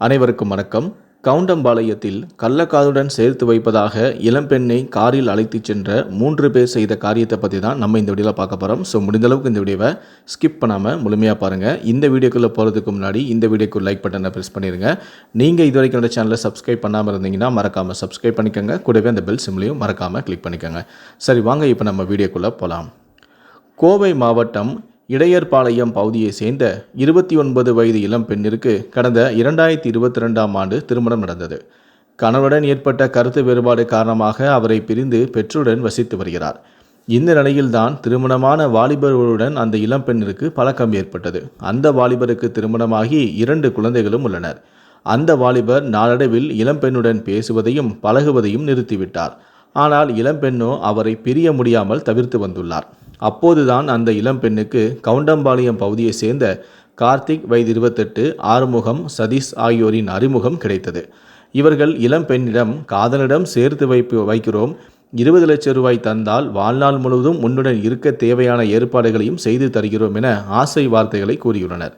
அனைவருக்கும் வணக்கம். கவுண்டம்பாளையத்தில் கள்ளக்காதுடன் சேர்த்து வைப்பதாக இளம்பெண்ணை காரில் அழைத்துச் சென்ற மூன்று பேர் செய்த காரியத்தை பற்றி தான் நம்ம இந்த வீடியோவில் பார்க்க போகிறோம் ஸோ முடிந்தளவுக்கு இந்த வீடியோவை ஸ்கிப் பண்ணாமல் முழுமையாக பாருங்கள் இந்த வீடியோக்குள்ளே போகிறதுக்கு முன்னாடி இந்த வீடியோக்கு லைக் பட்டனை ப்ரெஸ் பண்ணிடுங்க நீங்கள் இது வரைக்கும் என்னோட சேனலை சப்ஸ்கிரைப் பண்ணாமல் இருந்தீங்கன்னா மறக்காமல் சப்ஸ்கிரைப் பண்ணிக்கோங்க. கூடவே அந்த பெல் சிம்லையும் மறக்காமல் கிளிக் பண்ணிக்கோங்க. சரி வாங்க இப்போ நம்ம வீடியோக்குள்ளே போகலாம் கோவை மாவட்டம் இடையர்பாளையம் பகுதியை சேர்ந்த இருபத்தி ஒன்பது வயது இளம் பெண்ணிற்கு கடந்த இரண்டாயிரத்தி இருபத்தி ரெண்டாம் ஆண்டு திருமணம் நடந்தது. கணவருடன் ஏற்பட்ட கருத்து வேறுபாடு காரணமாக அவரை பிரிந்து பெற்றோருடன் வசித்து வருகிறார். இந்த நிலையில்தான் திருமணமான வாலிபர்களுடன் அந்த இளம் பெண்ணிற்கு பழக்கம் ஏற்பட்டது. அந்த வாலிபருக்கு திருமணமாகி இரண்டு குழந்தைகளும் உள்ளனர். அந்த வாலிபர் நாளடைவில் இளம்பெண்ணுடன் பேசுவதையும் பழகுவதையும் நிறுத்திவிட்டார். ஆனால் இளம்பெண்ணோ அவரை பிரிய முடியாமல் தவிர்த்து வந்துள்ளார். அப்போதுதான் அந்த இளம்பெண்ணுக்கு கவுண்டம்பாளையம் பகுதியைச் சேர்ந்த கார்த்திக் வயது இருபத்தெட்டு ஆறுமுகம் சதீஷ் ஆகியோரின் அறிமுகம் கிடைத்தது. இவர்கள் இளம்பெண்ணிடம் காதலிடம் சேர்த்து வைப்பு வைக்கிறோம். இருபது லட்சம் ரூபாய் தந்தால் வாழ்நாள் முழுவதும் உன்னுடன் இருக்க தேவையான ஏற்பாடுகளையும் செய்து தருகிறோம் என ஆசை வார்த்தைகளை கூறியுள்ளனர்.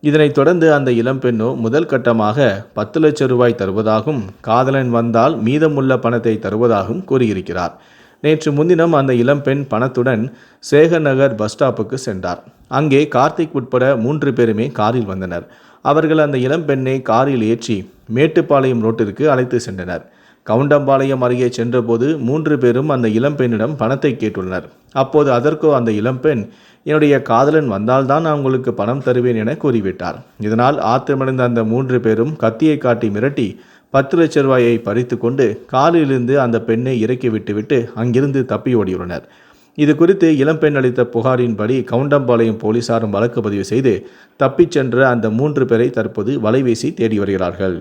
இதனைத் தொடர்ந்து அந்த இளம்பெண்ணோ முதல் கட்டமாக பத்து லட்சம் ரூபாய் தருவதாகவும் காதலன் வந்தால் மீதமுள்ள பணத்தை தருவதாகவும் கூறியிருக்கிறார். நேற்று முன்தினம் அந்த இளம்பெண் பணத்துடன் சேகர் நகர் பஸ் ஸ்டாப்புக்கு சென்றார். அங்கே கார்த்திக் உட்பட மூன்று பேருமே காரில் வந்தனர். அவர்கள் அந்த இளம்பெண்ணை காரில் ஏற்றி மேட்டுப்பாளையம் ரோட்டிற்கு அழைத்து சென்றனர். கவுண்டம்பாளையம் அருகே சென்றபோது மூன்று பேரும் அந்த இளம்பெண்ணிடம் பணத்தை கேட்டுள்ளனர். அப்போது அதற்கோ அந்த இளம்பெண் என்னுடைய காதலன் வந்தால்தான் நான் உங்களுக்கு பணம் தருவேன் என கூறிவிட்டார். இதனால் ஆத்திரமடைந்த அந்த மூன்று பேரும் கத்தியை காட்டி மிரட்டி பத்து லட்ச ரூபாயை பறித்து கொண்டு காலிலிருந்து அந்த பெண்ணை இறக்கி விட்டுவிட்டு அங்கிருந்து தப்பி ஓடியுள்ளனர். இது குறித்து இளம்பெண் அளித்த புகாரின்படி கவுண்டம்பாளையம் போலீசாரும் வழக்கு பதிவு செய்து தப்பிச் சென்ற அந்த மூன்று பேரை தற்போது வலைவீசி தேடி வருகிறார்கள்.